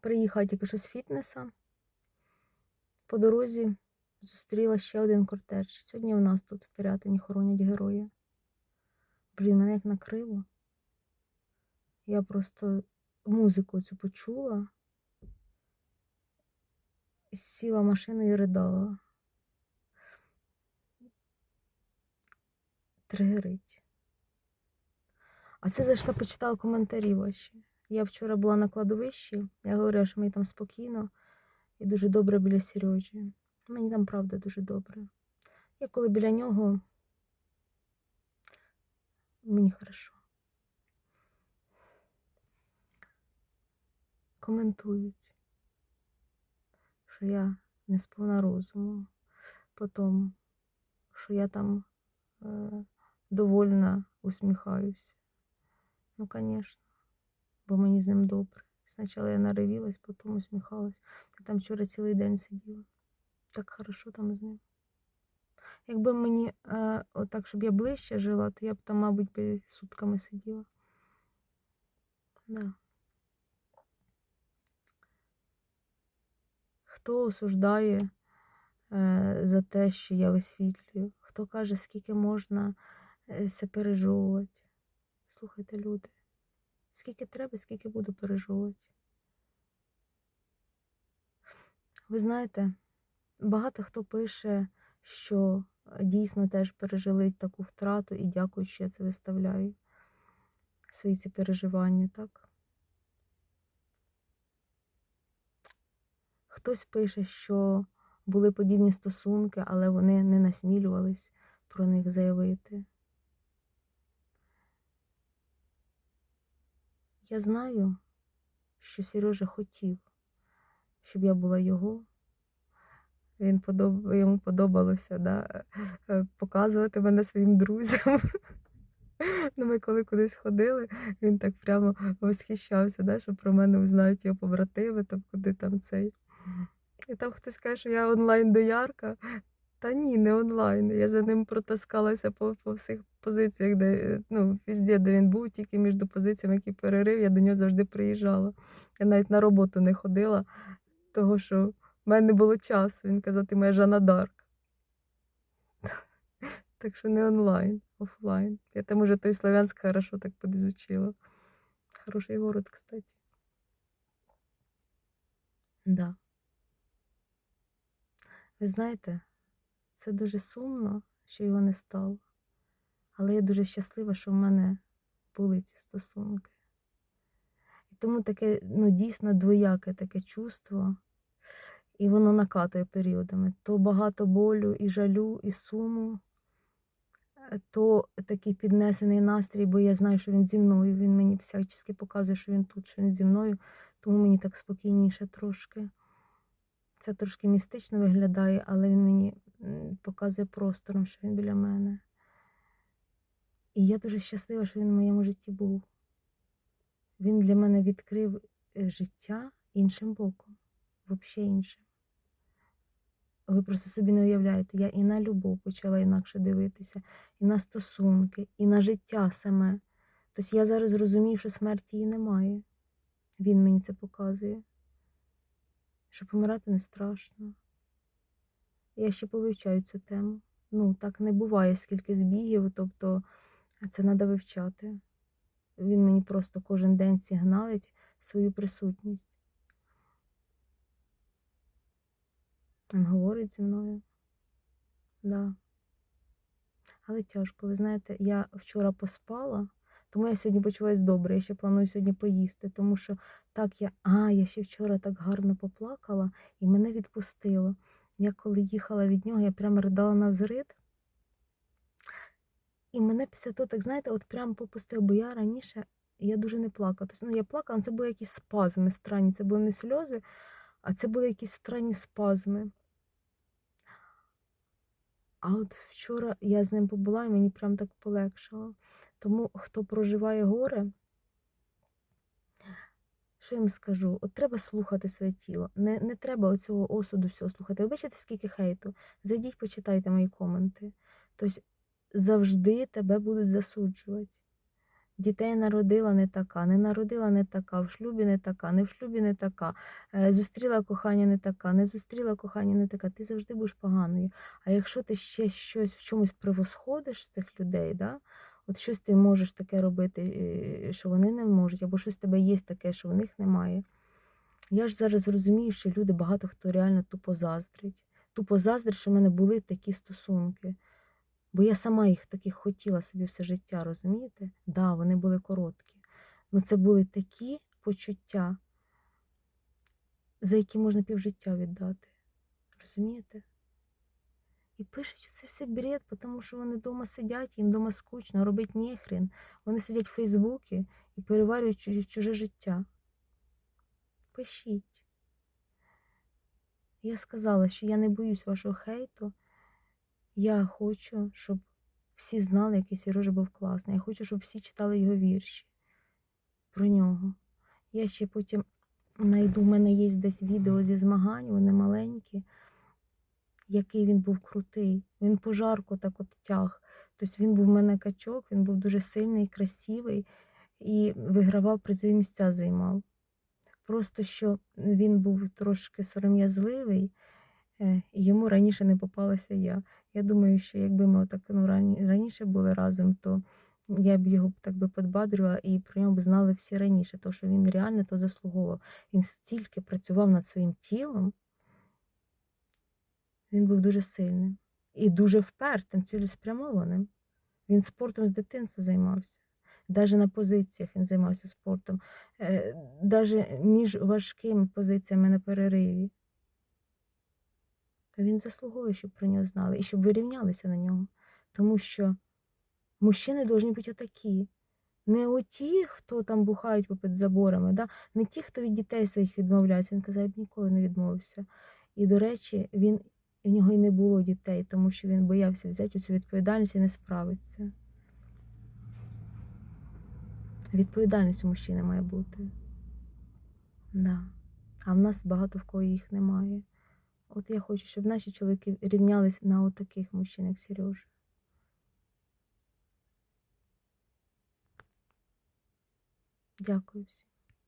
Приїхала тільки що з фітнеса. По дорозі зустріла ще один кортеж. Сьогодні в нас тут в Пирятині хоронять героя. Блін, мене як накрило. Я просто музику цю почула. Сіла в машину і ридала. Тригерить. А це зайшла, почитала коментарі ваші. Я вчора була на кладовищі, я говорила, що мені там спокійно і дуже добре біля Сережі. Мені там правда дуже добре. Я коли біля нього, мені хорошо. Коментують, що я не сповна розуму, потім, що я там е, довольна усміхаюся. Ну, звісно, бо мені з ним добре. Спочатку я наривілась, потім усміхалась. Я там вчора цілий день сиділа. Так хорошо там з ним. Якби мені е, отак, щоб я ближче жила, то я б там, мабуть, сутками сиділа. Да. Хто осуждає е, за те, що я висвітлюю? Хто каже, скільки можна е, це пережовувати? Слухайте, люди, скільки треба, скільки буду пережовувати. Ви знаєте, багато хто пише, що е, дійсно теж пережили таку втрату і дякую, що я це виставляю. Свої ці переживання, так? Хтось пише, що були подібні стосунки, але вони не насмілювались про них заявити. Я знаю, що Сережа хотів, щоб я була його. Він подоб... Йому подобалося да, показувати мене своїм друзям. Ну, Ми коли кудись ходили, він так прямо восхищався, да, що про мене знають його побратими, там куди там цей. І там хтось каже, що я онлайн доярка. Та ні, не онлайн. Я за ним протаскалася по, по всіх позиціях, де ну, везде, де він був, тільки між позиціями, які перерив, я до нього завжди приїжджала. Я навіть на роботу не ходила, того що в мене не було часу. Він казав, ти моя Жанна Дарк. Так що не онлайн, офлайн. Я там уже той Слов'янськ хорошо так подизучила. Хороший город, кстати. Да. Ви знаєте, це дуже сумно, що його не стало. Але я дуже щаслива, що в мене були ці стосунки. І тому таке, ну, дійсно двояке таке чувство, і воно накатує періодами. То багато болю і жалю, і суму, е, то такий піднесений настрій, бо я знаю, що він зі мною. Він мені всячески показує, що він тут, що він зі мною, тому мені так спокійніше трошки. Це трошки містично виглядає, але він мені показує простором, що він біля мене. І я дуже щаслива, що він в моєму житті був. Він для мене відкрив е, життя іншим боком, взагалі іншим. Ви просто собі не уявляєте, я і на любов почала інакше дивитися, і на стосунки, і на життя саме. Тобто я зараз розумію, що смерті її немає. Він мені це показує що помирати не страшно. Я ще повивчаю цю тему. Ну, так не буває, скільки збігів, тобто це треба вивчати. Він мені просто кожен день сигналить свою присутність. Він говорить зі мною. Да. Але тяжко, ви знаєте, я вчора поспала. Тому я сьогодні почуваюся добре. Я ще планую сьогодні поїсти, тому що так я. А, я ще вчора так гарно поплакала і мене відпустило. Я коли їхала від нього, я прямо ридала на взрид. І мене після того, так знаєте, от прямо попустив, бо я раніше я дуже не плакала. Тобто, ну, я плакала, але це були якісь спазми странні. Це були не сльози, а це були якісь странні спазми. А от вчора я з ним побула і мені прям так полегшало. Тому хто проживає горе, що я їм скажу? От треба слухати своє тіло. Не не треба оцього осуду всього слухати. Ви бачите, скільки хейту? Зайдіть, почитайте мої коменти. Тобто завжди тебе будуть засуджувати. Дітей народила не така, не народила не така, в шлюбі не така, не в шлюбі не така, е, зустріла кохання не така, не зустріла кохання не така. Ти завжди будеш поганою. А якщо ти ще щось в чомусь превосходиш цих людей, да? От щось ти можеш таке робити, е, що вони не можуть, або щось в тебе є таке, що в них немає. Я ж зараз розумію, що люди багато хто реально тупо заздрить. Тупо заздрить, що в мене були такі стосунки. Бо я сама їх таких хотіла собі все життя, розумієте? Да, вони були короткі. Ну це були такі почуття, за які можна півжиття віддати. Розумієте? І пишуть, це все бред, тому що вони вдома сидять, їм вдома скучно, робить ніхрен. Вони сидять в Фейсбуці і переварюють чуже життя. Пишіть. Я сказала, що я не боюсь вашого хейту. Я хочу, щоб всі знали, який Сережа був класний. Я хочу, щоб всі читали його вірші про нього. Я ще потім знайду, в мене є десь відео зі змагань, вони маленькі, який він був крутий. Він пожарку так от тяг. Тобто він був в мене качок, він був дуже сильний, красивий і вигравав призові місця займав. Просто що він був трошки сором'язливий, е, і йому раніше не попалася я. Я думаю, що якби ми отак ну, раніше були разом, то я б його так би подбадрила і про нього б знали всі раніше, тому що він реально то заслуговував. Він стільки працював над своїм тілом, він був дуже сильним і дуже впертим, цілеспрямованим. Він спортом з дитинства займався. Навіть на позиціях він займався спортом, навіть між важкими позиціями на перериві. Він заслуговує, щоб про нього знали і щоб ви рівнялися на нього. Тому що мужчини повинні бути такі. Не оті, хто там бухають попід заборами, да? не ті, хто від дітей своїх відмовляється. Він казав, я б ніколи не відмовився. І, до речі, він, в нього й не було дітей, тому що він боявся взяти цю відповідальність і не справиться. Відповідальність у мужчини має бути. Да. А в нас багато в кого їх немає. От я хочу, щоб наші чоловіки рівнялись на отаких мужчин, як Сережа. Дякую всім.